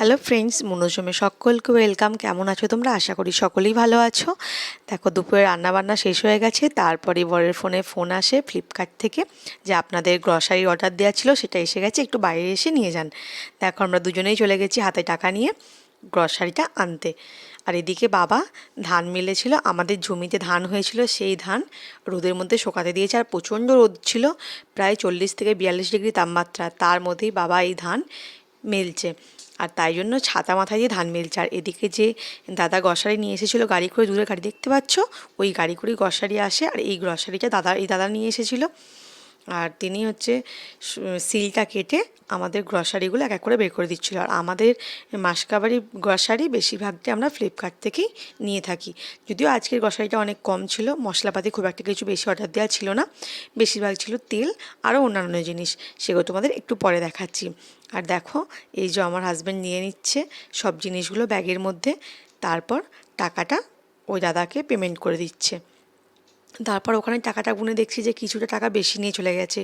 Hello friends মনোজমে সকলকে welcome কেমন আছো তোমরা? আশা করি সকলেই ভালো আছো। দেখো, দুপুরে রান্নাবান্না শেষ হয়ে গেছে। তারপরে বরের ফোনে ফোন আসে ফ্লিপকার্ট থেকে যে আপনাদের গ্রসারি অর্ডার দেওয়া ছিল, সেটা এসে গেছে। একটু বাইরে এসে নিয়ে যান। দেখো, আমরা দুজনেই চলে গেছি হাতে টাকা নিয়ে গ্রসারিটা আনতে। আর এদিকে বাবা ধান মিলেছিল। আমাদের জমিতে ধান হয়েছিল, সেই ধান রোদের মধ্যে শোকাতে দিয়েছে। আর প্রচণ্ড রোদ ছিল, প্রায় চল্লিশ থেকে বিয়াল্লিশ ডিগ্রি তাপমাত্রা। তার মধ্যেই বাবা এই ধান মেলছে। আর তাই জন্য ছাতা মাথায় দিয়ে ধান মেলছে। আর এদিকে যে দাদা গ্রসারি নিয়ে এসেছিল গাড়ি করে দূরে গাড়ি, দেখতে পাচ্ছ? ওই গাড়ি করেই গ্রসারি আসে। আর এই গ্রসারিটা দাদা, এই দাদা নিয়ে এসেছিল। আর তিনি হচ্ছে সিলটা কেটে আমাদের গ্রসারিগুলো এক এক করে বের করে দিচ্ছিল। আর আমাদের মাসকাবারি গ্রসারি বেশিরভাগটা আমরা ফ্লিপকার্ট থেকেই নিয়ে থাকি। যদিও আজকের গ্রসারিটা অনেক কম ছিল, মশলাপাতি খুব একটা কিছু বেশি অর্ডার দেওয়া ছিল না। বেশিরভাগ ছিল তেল আরও অন্যান্য জিনিস, সেগুলো তোমাদের একটু পরে দেখাচ্ছি। আর দেখো, এই যে আমার হাজব্যান্ড নিয়ে নিচ্ছে সব জিনিসগুলো ব্যাগের মধ্যে, তারপর টাকাটা ওই দাদাকে পেমেন্ট করে দিচ্ছে। তারপর ওখানে টাকাটা গুনে দেখছি যে কিছুটা টাকা বেশি নিয়ে চলে গেছে।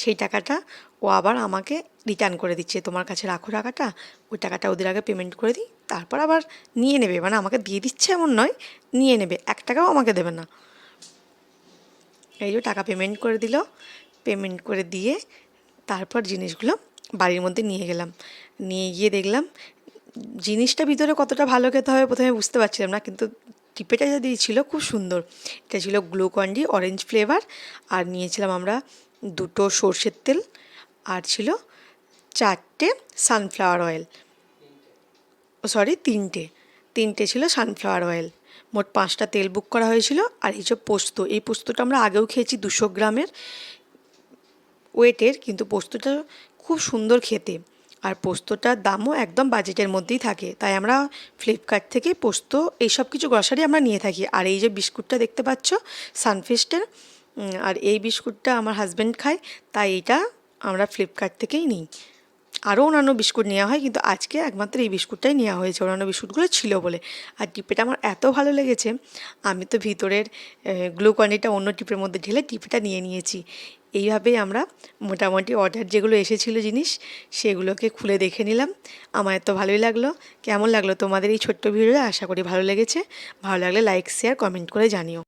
সেই টাকাটা ও আবার আমাকে রিটার্ন করে দিচ্ছে। তোমার কাছে রাখো টাকাটা, ওই টাকাটা ওদের আগে পেমেন্ট করে দিই, তারপর আবার নিয়ে নেবে। মানে আমাকে দিয়ে দিচ্ছে এমন নয়, নিয়ে নেবে। এক টাকাও আমাকে দেবে না। এই যে টাকা পেমেন্ট করে দিল। পেমেন্ট করে দিয়ে তারপর জিনিসগুলো বাড়ির মধ্যে নিয়ে গেলাম। নিয়ে গিয়ে দেখলাম, জিনিসটা ভিতরে কতটা ভালো খেতে হবে প্রথমে বুঝতে পারছিলাম না, কিন্তু টিপেটা যা দিয়েছিল খুব সুন্দর। এটা ছিল গ্লুকন্ডি অরেঞ্জ ফ্লেভার, আর নিয়েছিলাম আমরা দুটো সর্ষের তেল, আর ছিল চারটে সানফ্লাওয়ার অয়েল। ও সরি, তিনটে। তিনটে ছিল সানফ্লাওয়ার অয়েল। মোট পাঁচটা তেল বুক করা হয়েছিল, আর এই যে পোস্ত, এই পোস্তটা আমরা আগেও খেয়েছি দুশো গ্রামের ওয়েটের, কিন্তু পোস্তটা খুব সুন্দর খেতে। আর পোস্তটার দামও একদম বাজেটের মধ্যেই থাকে। তাই আমরা ফ্লিপকার্ট থেকে পোস্ত এইসব কিছু গ্রসারি আমরা নিয়ে থাকি। আর এই যে বিস্কুটটা দেখতে পাচ্ছ সানফিস্টের আর এই বিস্কুটটা আমার হাজব্যান্ড খায়, তাই এটা আমরা ফ্লিপকার্ট থেকেই নিই। আরও অন্যান্য বিস্কুট নেওয়া হয়, কিন্তু আজকে একমাত্র এই বিস্কুটটাই নেওয়া হয়েছে। অন্যান্য বিস্কুটগুলো ছিল বলে। আর টিপেটা আমার এত ভালো লেগেছে, আমি তো ভিতরের গ্লুকন্ডিটা অন্য টিপের মধ্যে ঢেলে টিপেটা নিয়ে নিয়েছি। এইভাবেই আমরা মোটামুটি অর্ডার যেগুলো এসেছিল জিনিস, সেগুলোকে খুলে দেখে নিলাম। আমার তো ভালোই লাগল। কেমন লাগল তোমাদের এই ছোট্ট ভিডিওটা? আশা করি ভালো লেগেছে। ভালো লাগলে লাইক শেয়ার কমেন্ট করে জানিও।